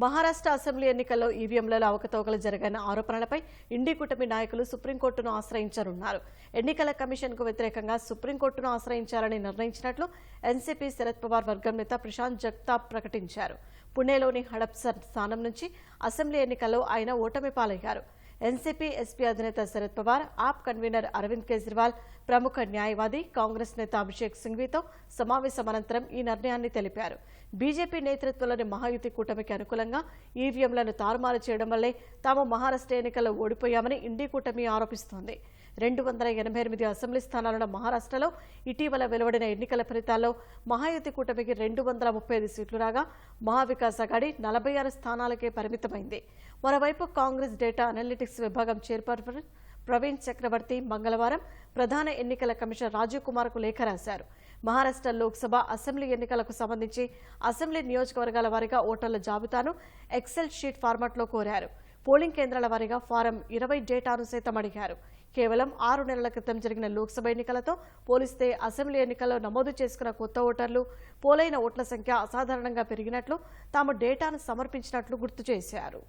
Maharashtra assembly ఎన్నికల్లో ఈవీఎంలలో అవకతవకలు జరిగిన ఆరోపణలపై ఇండి కూటమి నాయకులు సుప్రీంకోర్టును ఆశ్రయించనున్నారు. ఎన్నికల కమిషన్కు వ్యతిరేకంగా సుప్రీంకోర్టును ఆశ్రయించాలని నిర్ణయించినట్లు ఎన్సీపీ శరద్ పవార్ వర్గం నేత ప్రశాంత్ జగతాప్ ప్రకటించారు. పుణేలోని హడప్సర్ స్థానం నుంచి అసెంబ్లీ ఎన్నికల్లో ఆయన ఓటమి పాలయ్యారు. ఎన్సీపీ ఎస్పీ అధినేత శరద్ పవార్ ఆప్ కన్వీనర్ అరవింద్ కేజ్రీవాల్ ప్రముఖ న్యాయవాది కాంగ్రెస్ నేత అభిషేక్ సింఘ్వీతో సమావేశం అనంతరం ఈ నిర్ణయాన్ని తెలిపారు. బీజేపీ నేతృత్వంలోని మహాయుతి కూటమికి అనుకూలంగా ఈవీఎంలను తారుమారు చేయడం వల్లే తాము మహారాష్ట్ర ఎన్నికల్లో ఓడిపోయామని ఇండీ కూటమి ఆరోపిస్తోంది. రెండు వందల ఎనభై ఎనిమిది అసెంబ్లీ స్థానాలున్న మహారాష్ట్రలో ఇటీవల వెలువడిన ఎన్నికల ఫలితాల్లో మహాయుతి కూటమికి రెండు వందల ముప్పై ఐదు సీట్లు రాగా మహావికాస్ అఘాడి నలభై ఆరు స్థానాలకే పరిమితమైంది. మరోవైపు కాంగ్రెస్ డేటా అనలిటిక్స్ విభాగం చైర్పర్సన్ ప్రవీణ్ చక్రవర్తి మంగళవారం ప్రధాన ఎన్నికల కమిషనర్ రాజీవ్ కుమార్కు లేఖ రాశారు. మహారాష్ట్ర లోక్సభ అసెంబ్లీ ఎన్నికలకు సంబంధించి అసెంబ్లీ నియోజకవర్గాల వారీగా ఓటర్ల జాబితాను ఎక్సెల్ షీట్ ఫార్మాట్లో కోరారు. పోలింగ్ కేంద్రాల వారీగా ఫారం ఇరవై డేటాను సైతం అడిగారు. కేవలం ఆరు నెలల క్రితం జరిగిన లోక్సభ ఎన్నికలతో పోలిస్తే అసెంబ్లీ ఎన్నికల్లో నమోదు చేసుకున్న కొత్త ఓటర్లు పోలైన ఓట్ల సంఖ్య అసాధారణంగా పెరిగినట్లు తాము డేటాను సమర్పించినట్లు గుర్తు చేశారు.